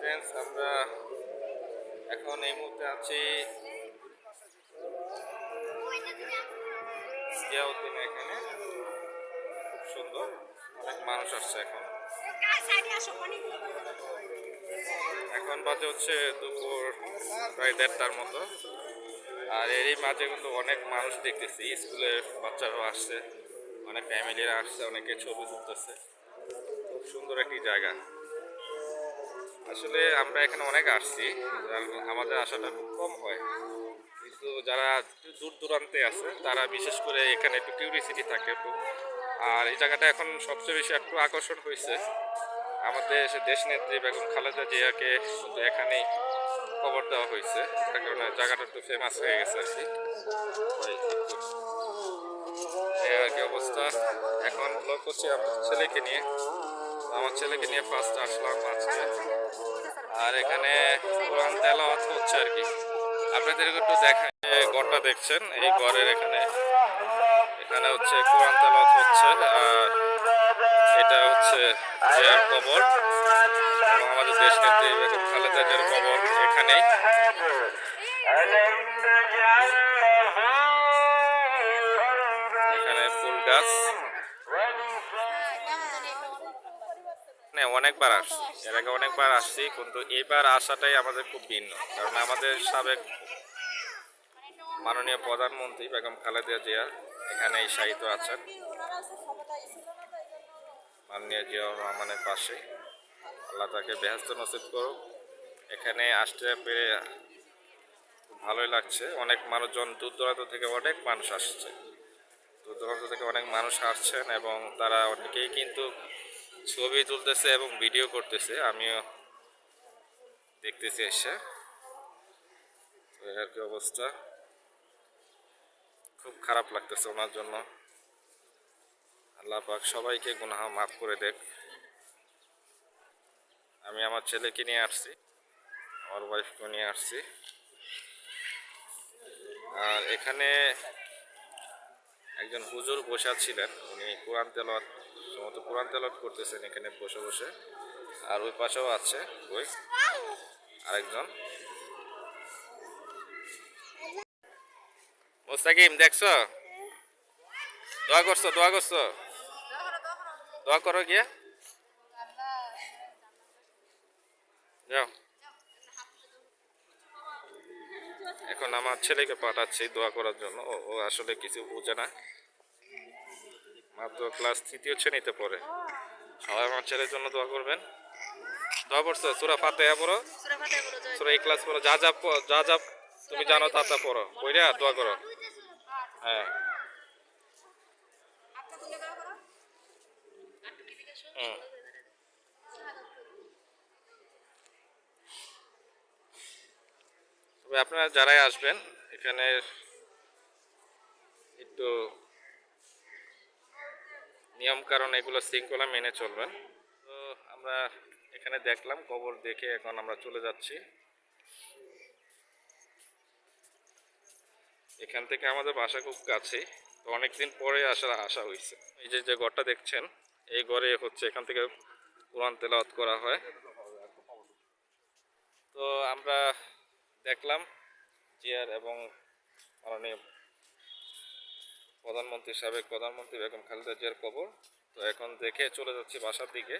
Friends আমরা এখন এই মুহূর্তে আছি জিয়াউদ্দিন এখানে। খুব সুন্দর। অনেক মানুষ আসছে এখন। এখন বাজে হচ্ছে দুপুর প্রায় দেড়টার মতো। আর এরই মাঝে কিন্তু অনেক মানুষ দেখতেছি স্কুলের বাচ্চারাও আসছে, অনেক ফ্যামিলিরা আসছে, অনেকে ছবি তুলতেছে। খুব সুন্দর একটি জায়গা। আসলে আমরা এখানে অনেক আসছি আমাদের আসাটা খুব কম হয়। কিন্তু যারা দূর দূরান্তে আছে, তারা বিশেষ করে এখানে একটু কিউরিসিটি থাকে আর এই জায়গাটা এখন সবচেয়ে বেশি একটু আকর্ষণ হয়েছে। আমাদের দেশ নেত্রী বেগম খালেদা জিয়াকে কিন্তু এখানেই খবর দেওয়া হয়েছে, তার কারণে জায়গাটা একটু ফেমাস হয়ে গেছে আর কি। আর কি অবস্থা। এখন ব্লগ করছি আমার ছেলেকে নিয়ে। আমার ছেলেকে নিয়ে ফার্স্ট আসলাম আজকে আর এখানে কোরআন তেলাওয়াত হচ্ছে আর কি। আপনাদের একটু দেখায় ঘরটা দেখছেন, এই ঘরের এখানে। এখানে হচ্ছে কোরআন তেলাওয়াত হচ্ছে, আর এটা হচ্ছে জিয়ার কবর। এবং আমাদের দেশ নেত্রী খালেদা জিয়ার কবর এখানেই। এখানে ফুল গাছ। মানে অনেকবার আসছি। এর আগে অনেকবার আসছি, কিন্তু এবার আসাটাই আমাদের খুব ভিন্ন। কারণ আমাদের সাবেক মাননীয় প্রধানমন্ত্রী বেগম খালেদা জিয়া এখানে শায়িত আছেন। মাননীয় জিয়াউর রহমানের পাশে। আল্লাহ তাকে বেহেস্ত নসিব করুক। এখানে আসতে পেরে ভালোই লাগছে। অনেক মানুষজন দূর দূরান্ত থেকে অনেক মানুষ আসছে। দূর দূরান্ত থেকে অনেক মানুষ আসছেন এবং তারা অনেকেই কিন্তু ছবি তুলতেছে এবং ভিডিও করতেছে, আমিও দেখতেছি এসে। আর কি অবস্থা? খুব খারাপ লাগতেছে ওনার জন্য। আল্লাহ পাক সবাইকে গুনাহ মাফ করে দেখ। আমি আমার ছেলেকে নিয়ে আসছি, আমার ওয়াইফকে নিয়ে আসছি। আর এখানে একজন হুজুর বসা ছিলেন, উনি কোরআন তেলাওয়াত, সম্ভবত কোরআন তেলাওয়াত করতেছেন এখানে বসে বসে। আর ওই পাশেও আছে ওই আরেকজন। মোস্তাকিম, দেখছ? দোয়া করছ দোয়া করছ? দোয়া করো গিয়া। যাও। এখন আমার ছেলেকে পাঠাচ্ছি দোয়া করার জন্য। ও আসলে কিছু বোঝে না। মাত্র ক্লাস তৃতীয় শ্রেণীতে পড়ে। সবাই আমার ছেলের জন্য দোয়া করবেন। দোয়া করছ? সুরা ফাতে পড়ো? সুরা এই ক্লাস পড়ো। যা যা যা যা তুমি জানো তা তা পড়ো। কইরা দোয়া করো। হ্যাঁ। হুম। তবে আপনারা যারাই আসবেন, এখানে একটু নিয়ম কারণ এগুলো শৃঙ্খলা মেনে চলবেন। তো আমরা এখানে দেখলাম, কবর দেখে এখন আমরা চলে যাচ্ছি। এখান থেকে আমাদের বাসা খুব কাছে, তো অনেকদিন পরে আসার আশা হয়েছে এই যে যে ঘরটা দেখছেন, এই ঘরে হচ্ছে এখান থেকে কোরআন তেলাওয়াত করা হয়। তো আমরা দেখলাম জিয়ার এবং মাননীয় প্রধানমন্ত্রী সাবেক প্রধানমন্ত্রী বেগম খালেদা জিয়ার কবর। তো এখন দেখে চলে যাচ্ছি বাসার দিকে।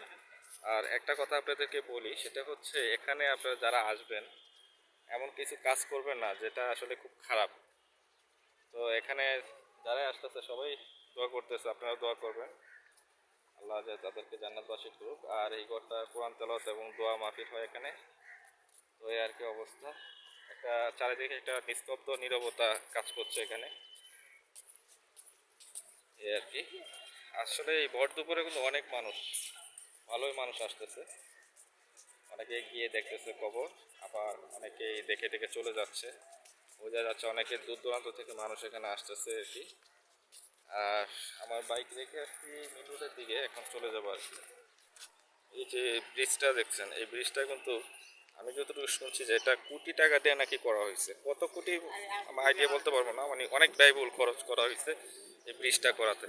আর একটা কথা আপনাদেরকে বলি, সেটা হচ্ছে এখানে আপনারা যারা আসবেন, এমন কিছু কাজ করবেন না যেটা আসলে খুব খারাপ। তো এখানে যারাই আসতেছে, সবাই দোয়া করতেছে আপনারা দোয়া করবেন। আল্লাহ যে তাদেরকে জান্নাত বাসী করুক। আর এই ঘরটা কোরআন তেলাওয়াত এবং দোয়া মাফিক হয় এখানে। তো এই আর কি অবস্থা। একটা চারিদিকে একটা নিস্তব্ধ নীরবতা কাজ করছে এখানে। এই আর কি। আসলে এই ভর দুপুরে কিন্তু অনেক মানুষ, ভালোই মানুষ আসতেছে। অনেকে গিয়ে দেখতেছে কবর আবার অনেকেই দেখে দেখে চলে যাচ্ছে। বোঝা যাচ্ছে অনেকে দূর দূরান্ত থেকে মানুষ এখানে আসতেছে আর কি। আর আমার বাইক রেখে আসছি মেন রোডের দিকে, এখন চলে যাব আর কি। এই যে ব্রিজটা দেখছেন, এই ব্রিজটা কিন্তু আমি যতটুকু শুনছি যে এটা কোটি টাকা দিয়ে নাকি করা হয়েছে। কত কোটি আমার আইডিয়া বলতে পারব না মানে অনেক ব্যয়বহুল খরচ করা হয়েছে এই ব্রিজটা করাতে।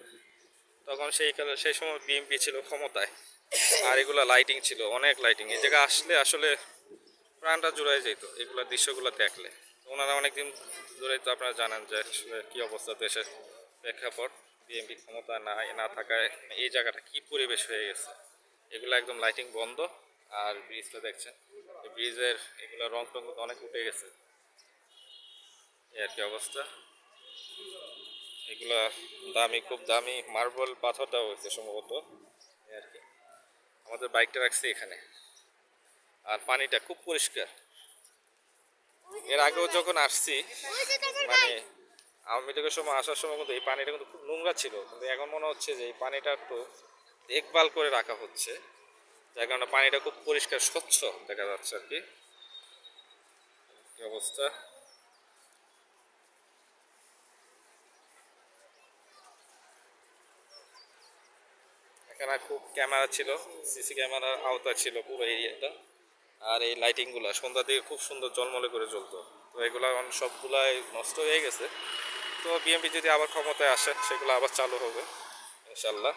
তখন সেই কালে, সেই সময় বিএমপি ছিল ক্ষমতায়, আর এগুলো লাইটিং ছিল, অনেক লাইটিং এই জায়গায় আসলে আসলে প্রাণটা জুড়াই যেত, এগুলো দৃশ্যগুলো দেখলে। ওনারা অনেকদিন ধরেই তো আপনারা জানেন যে আসলে কী অবস্থা দেশের প্রেক্ষাপট বিএনপি ক্ষমতা না না থাকায় এই জায়গাটা কি পরিবেশ হয়ে গেছে। এগুলো একদম লাইটিং বন্ধ, আর ব্রিজটা দেখছেন। ব্রিজের এগুলো রং টং অনেক উঠে গেছে। আর কি অবস্থা। এগুলা দামি, খুব দামি মার্বেল পাথরটাও হয়েছে সম্ভবত। আর কি। আমাদের বাইকটা রাখছি এখানে। আর পানিটা খুব পরিষ্কার। এর আগেও যখন আসছি মানে আওয়ামী লীগের সময় আসার সময় কিন্তু এই পানিটা কিন্তু খুব নোংরা ছিল। কিন্তু এখন মনে হচ্ছে যে এই পানিটা একটু দেখভাল করে রাখা হচ্ছে। যার কারণে পানিটা খুব পরিষ্কার, স্বচ্ছ দেখা যাচ্ছে আর কি। অবস্থা? এখানে খুব ক্যামেরা ছিল, সিসি ক্যামেরার আওতা ছিল পুরো এরিয়াটা। আর এই লাইটিংগুলো সন্ধ্যা দিকে খুব সুন্দর জলমলে করে জ্বলতো। তো এগুলো সবগুলাই নষ্ট হয়ে গেছে। তো বিএমপি যদি আবার ক্ষমতায় আসে, সেগুলো আবার চালু হবে ইনশাল্লাহ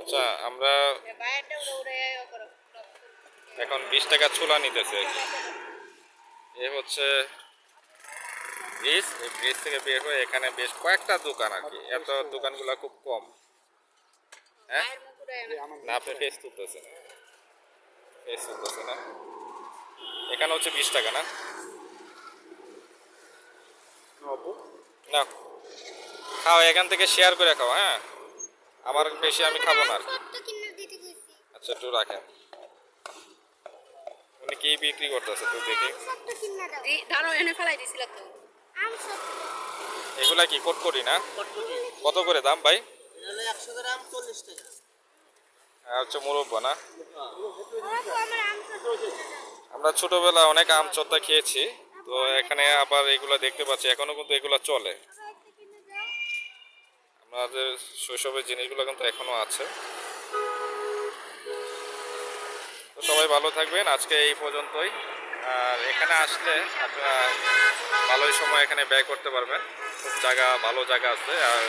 আচ্ছা আমরা এখন বিশ টাকা ছোলা নিতেছে। এ হচ্ছে ব্রিজ এই ব্রিজ থেকে বের হয়ে এখানে বেশ কয়েকটা দোকান আর কি। এত দোকানগুলো খুব কম। হ্যাঁ? না আপনি ফেস তুলতেছেন। ফেস তুলতেছে না এখানে হচ্ছে বিশ টাকা না? না খাও এখান থেকে শেয়ার করে খাও হ্যাঁ? আমার বেশি আমি খাব না আর কি। আচ্ছা একটু রাখেন। উনি কি বিক্রি করতেছে তুই দেখি। এনে ফেলাই দিছিল তো। এগুলা কি কোট করি না? কত করে দাম ভাই? আর হচ্ছে মুরব্ব না? আমার ছোটবেলা অনেক আম চদ্দা খেয়েছি তো এখানে আবার এগুলা দেখতে পাচ্ছি এখনও কিন্তু এগুলা চলে। আমাদের শৈশবের জিনিসগুলো কিন্তু এখনও আছে। তো সবাই ভালো থাকবেন, আজকে এই পর্যন্তই। আর এখানে আসলে আপনারা ভালোই সময় এখানে ব্যয় করতে পারবেন। খুব জায়গা, ভালো জায়গা আছে। আর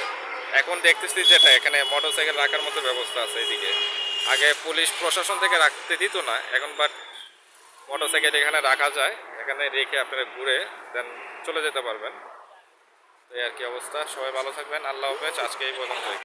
এখন দেখতেছি যেটা, এখানে মোটরসাইকেল রাখার মতো ব্যবস্থা আছে এদিকে। আগে পুলিশ প্রশাসন থেকে রাখতে দিত না, এখন বাট মোটরসাইকেল এখানে রাখা যায়। এখানে রেখে আপনারা ঘুরে দেন চলে যেতে পারবেন। তো আর কি অবস্থা। সবাই ভালো থাকবেন। আল্লাহ হাফেজ। আজকে এই পর্যন্তই।